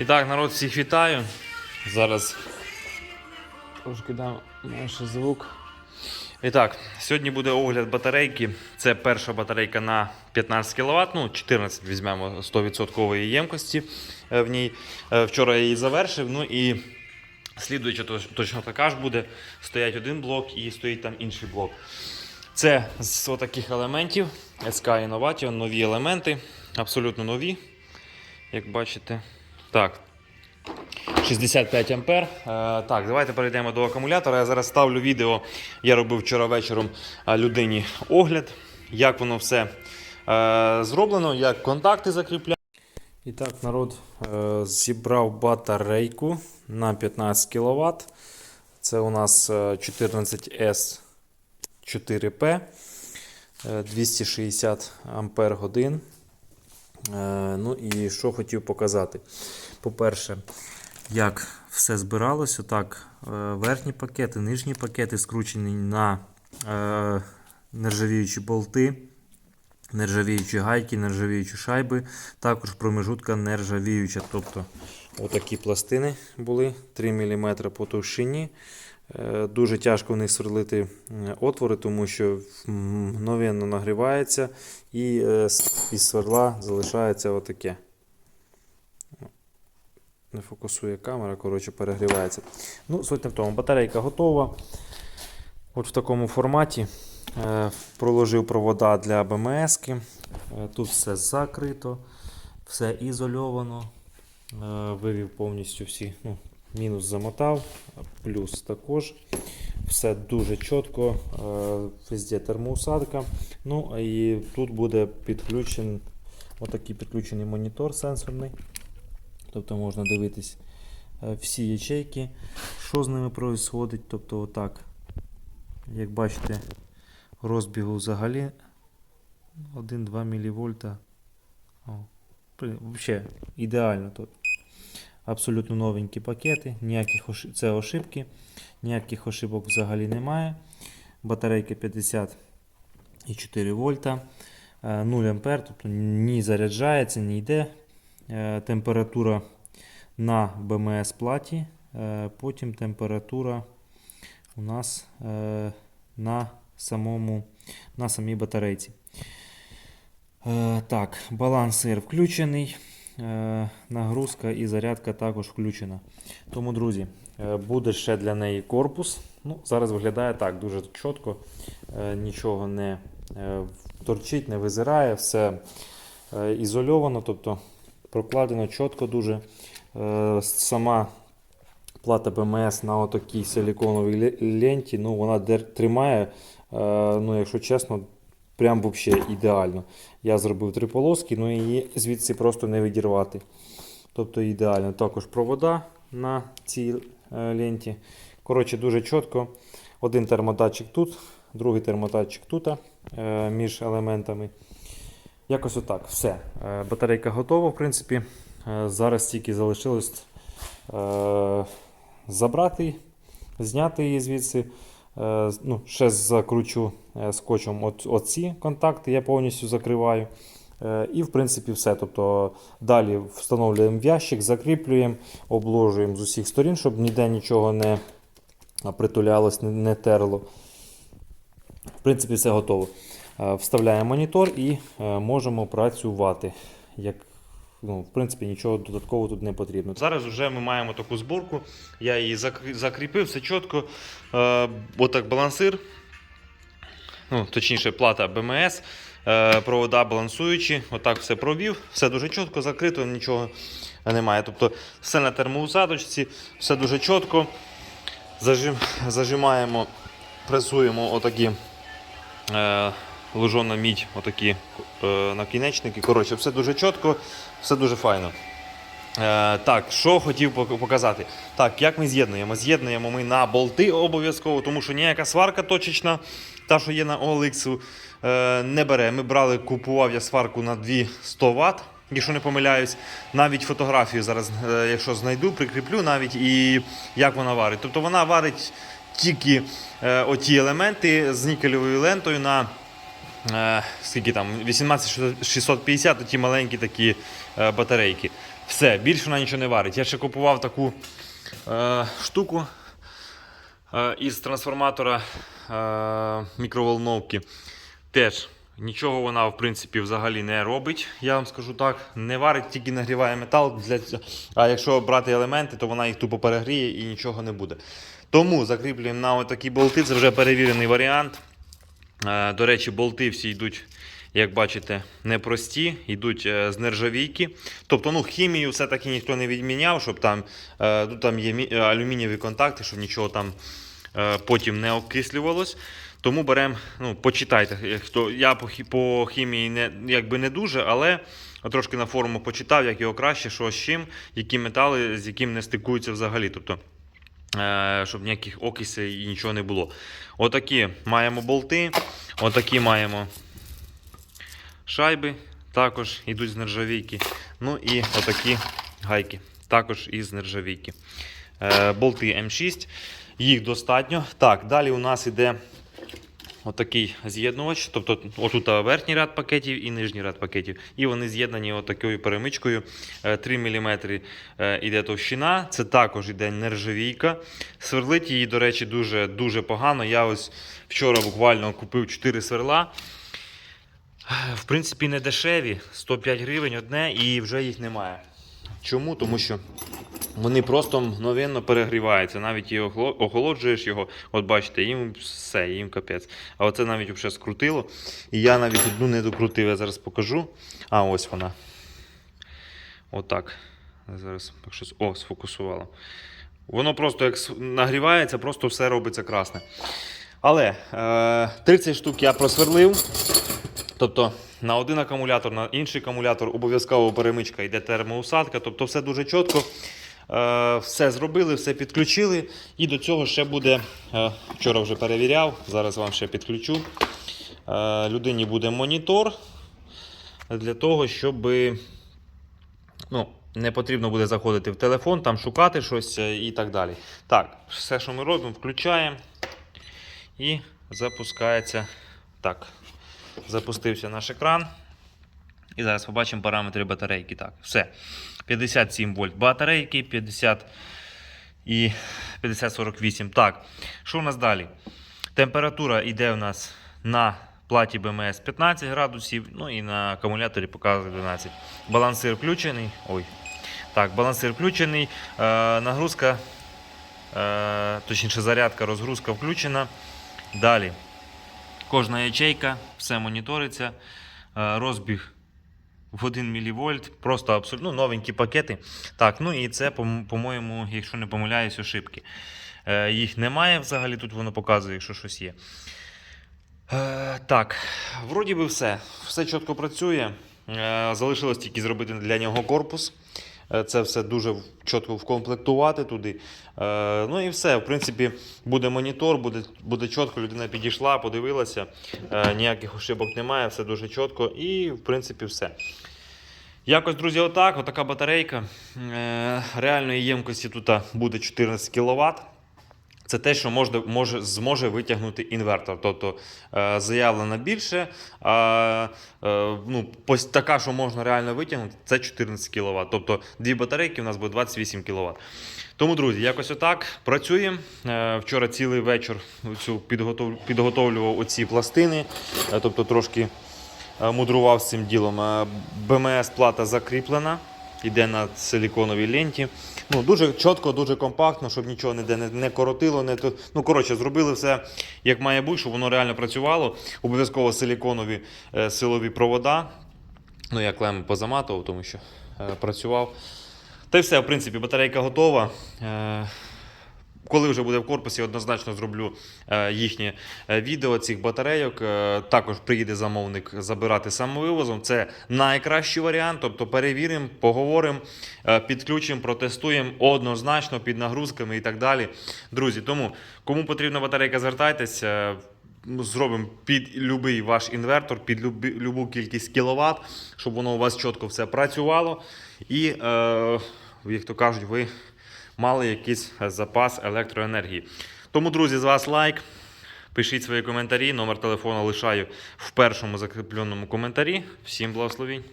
І так, народ, всіх вітаю. Зараз трошки дам наш звук. І так, сьогодні буде огляд батарейки. Це перша батарейка на 15 кВт, ну 14 візьмемо 100% ємкості е, в ній. Е, Вчора я її завершив. Ну і слідуюча точно така ж буде. Стоять один блок і стоїть там інший блок. Це з отаких елементів SK Innovation, нові елементи, абсолютно нові, як бачите. Так, 65 ампер. Е, так, давайте перейдемо до акумулятора. Я зараз ставлю відео. Я робив вчора вечором е, людині огляд, як воно все е, зроблено, як контакти закріпляю. І так, народ зібрав батарейку на 15 кВт. Це у нас е, 14S 4P, е, 260 ампер годин. Е, Ну і що хотів показати. По-перше, як все збиралося, так, е, верхні пакети, нижні пакети скручені на е, нержавіючі болти, нержавіючі гайки, нержавіючі шайби, також промежутка нержавіюча. Тобто отакі пластини були 3 мм по товщині. Е, Дуже тяжко в них сверлити е, отвори, тому що мгновенно нагрівається і е, із сверла залишається отаке. Не фокусує камера, коротше, перегрівається. Ну, суть не в тому, батарейка готова. От в такому форматі. Проложив провода для БМС. тут все закрито, все ізольовано. Вивів повністю всі. Ну, мінус замотав, плюс також. Все дуже чітко, везде термоусадка. Ну і тут буде підключений отакий підключений монітор сенсорний. Тобто можна дивитись е, всі ячейки, що з ними відбувається. Тобто, отак, як бачите, розбігу взагалі 1-2 мВ. Взагалі ідеально тут. Абсолютно новенькі пакети, ніяких ошиб... це ошибки, ніяких ошибок взагалі немає. Батарейка 54 вольта, е, 0 ампер, тобто ні заряджається, ні йде. Е, Температура на БМС платі, е, потім температура у нас е, на, самому, на самій батарейці. Е, Так, балансир включений. Е, Нагрузка і зарядка також включена. Тому, друзі, е, буде ще для неї корпус. Ну, Зараз виглядає так, дуже чітко, Е, нічого не торчить, не визирає, все ізольовано, тобто прокладено чітко дуже. Сама плата БМС на отакій силіконовій ленті, ну, вона тримає, ну, якщо чесно, прям вообще ідеально. Я зробив три полоски, ну її звідси просто не відірвати. Тобто ідеально. Також провода на цій е, ленті. Коротше, дуже чітко. Один термодатчик тут, другий термодатчик тут е, між елементами. Якось отак. Все. Е, Батарейка готова, в принципі. Зараз тільки залишилось забрати, зняти її звідси. Ну, ще закручу скотчем от, оці контакти, я повністю закриваю. Е, І, в принципі, все. Тобто, далі встановлюємо ящик, закріплюємо, обложуємо з усіх сторін, щоб ніде нічого не притулялось, не, терло. В принципі, все готово. Е, Вставляємо монітор і е, можемо працювати. Як, ну, в принципі, нічого додаткового тут не потрібно. Зараз вже ми маємо таку зборку. Я її закріпив, все чітко. Е, Отак балансир. Ну, точніше, плата БМС. Е, Провода балансуючі. Отак все провів. Все дуже чітко, закрито, нічого немає. Тобто все на термоусадочці, все дуже чітко. Зажим, зажимаємо, пресуємо отакі е, лужона мідь, отакі е, накінечники. Коротше, все дуже чітко, все дуже файно. Е, так, що хотів показати. Так, як ми з'єднуємо? З'єднуємо ми на болти обов'язково, тому що ніяка сварка точечна, та, що є на OLX, е, не бере. Ми брали, купував я сварку на 200 Вт, якщо не помиляюсь. Навіть фотографію зараз, е, якщо знайду, прикріплю навіть і як вона варить. Тобто вона варить тільки е, оті елементи з нікельовою лентою на скільки там, 18650, то ті маленькі такі батарейки. Все, більше вона нічого не варить. Я ще купував таку штуку із трансформатора е, мікроволновки. Теж нічого вона, в принципі, взагалі не робить. Я вам скажу так. Не варить, тільки нагріває метал. Для... А якщо брати елементи, то вона їх тупо перегріє і нічого не буде. Тому закріплюємо на отакі болти. Це вже перевірений варіант. Е, До речі, болти всі йдуть, як бачите, непрості, йдуть е, з нержавійки. Тобто, ну, хімію все-таки ніхто не відміняв, щоб там, е, тут там є е, алюмінієві контакти, щоб нічого там потім не окислювалось. Тому беремо, ну, почитайте. Хто, я по, хімії не, якби не дуже, але трошки на форуму почитав, як його краще, що з чим, які метали, з яким не стикуються взагалі. Тобто, щоб ніяких окисей і нічого не було. Отакі маємо болти, отакі маємо шайби, також йдуть з нержавійки. Ну і отакі гайки, також із нержавійки. Е, болти М6, їх достатньо. Так, далі у нас іде отакий з'єднувач. Тобто, отут верхній ряд пакетів і нижній ряд пакетів. І вони з'єднані отакою перемичкою. Е, 3 мм іде товщина. Це також іде нержавійка. Сверлить її, до речі, дуже, дуже погано. Я ось вчора буквально купив 4 сверла. В принципі, не дешеві, 105 гривень одне, і вже їх немає. Чому? Тому що вони просто мгновенно перегріваються. Навіть і охолоджуєш його, от бачите, їм все, їм капець. А оце навіть вже скрутило. І я навіть одну не докрутив, я зараз покажу. А ось вона. Отак. Зараз так щось. О, сфокусувало. Воно просто як нагрівається, просто все робиться красне. Але е, 30 штук я просверлив. Тобто на один акумулятор, на інший акумулятор обов'язково перемичка йде термоусадка. Тобто все дуже чітко. Е, все зробили, все підключили. І до цього ще буде, е, вчора вже перевіряв, зараз вам ще підключу. Е, людині буде монітор для того, щоб ну, не потрібно буде заходити в телефон, там шукати щось і так далі. Так, все, що ми робимо, включаємо і запускається. Так, запустився наш екран. І зараз побачимо параметри батарейки. Так, все. 57 вольт батарейки, 50 і 5048. Так, що у нас далі? Температура йде у нас на платі БМС 15 градусів, ну і на акумуляторі показує 12. Балансир включений. Ой. Так, балансир включений. Е, нагрузка, е, точніше зарядка, розгрузка включена. Далі. Кожна ячейка, все моніториться. Е, Розбіг в 1 мВ, просто абсолютно ну, новенькі пакети. Так, ну і це, по- по-моєму, якщо не помиляюсь, ошибки. Е, Їх немає взагалі, тут воно показує, якщо щось є. Е, Так, вроді би все. Все чітко працює. Залишилось тільки зробити для нього корпус. Е, Це все дуже чітко вкомплектувати туди. Е, Ну і все. В принципі, буде монітор, буде, буде чітко. Людина підійшла, подивилася. Е, Ніяких ошибок немає, все дуже чітко. І, в принципі, все. Якось, друзі, отак, отака батарейка. Реальної ємкості тут буде 14 кВт. Це те, що може, може, зможе витягнути інвертор. Тобто е, заявлено більше, а е, ну, така, що можна реально витягнути, це 14 кВт. Тобто дві батарейки у нас буде 28 кВт. Тому, друзі, якось отак працюємо. Е, Вчора цілий вечір цю підготов... підготовлював оці пластини, тобто трошки мудрував з цим ділом. Е, БМС-плата закріплена, йде на силіконовій ленті. Ну, дуже чітко, дуже компактно, щоб нічого ніде не, не коротило. Не. Ну, коротше, зробили все як має бути, щоб воно реально працювало. Обов'язково силіконові е, силові провода. Ну, я клем позаматував, тому що е, працював. Та й все, в принципі, батарейка готова. Е, коли вже буде в корпусі, однозначно зроблю е, їхнє е, відео цих батарейок. Е, також приїде замовник забирати самовивозом. Це найкращий варіант. Тобто перевіримо, поговоримо, підключимо, протестуємо однозначно під нагрузками і так далі. Друзі, тому кому потрібна батарейка, звертайтеся. Зробимо під будь-який ваш інвертор, під люби- любу кількість кіловат, щоб воно у вас чітко все працювало. І, е, як то кажуть, ви мали якийсь запас електроенергії. Тому, друзі, з вас лайк, Пишіть свої коментарі. Номер телефону лишаю в першому закріпленому коментарі. Всім благословінь!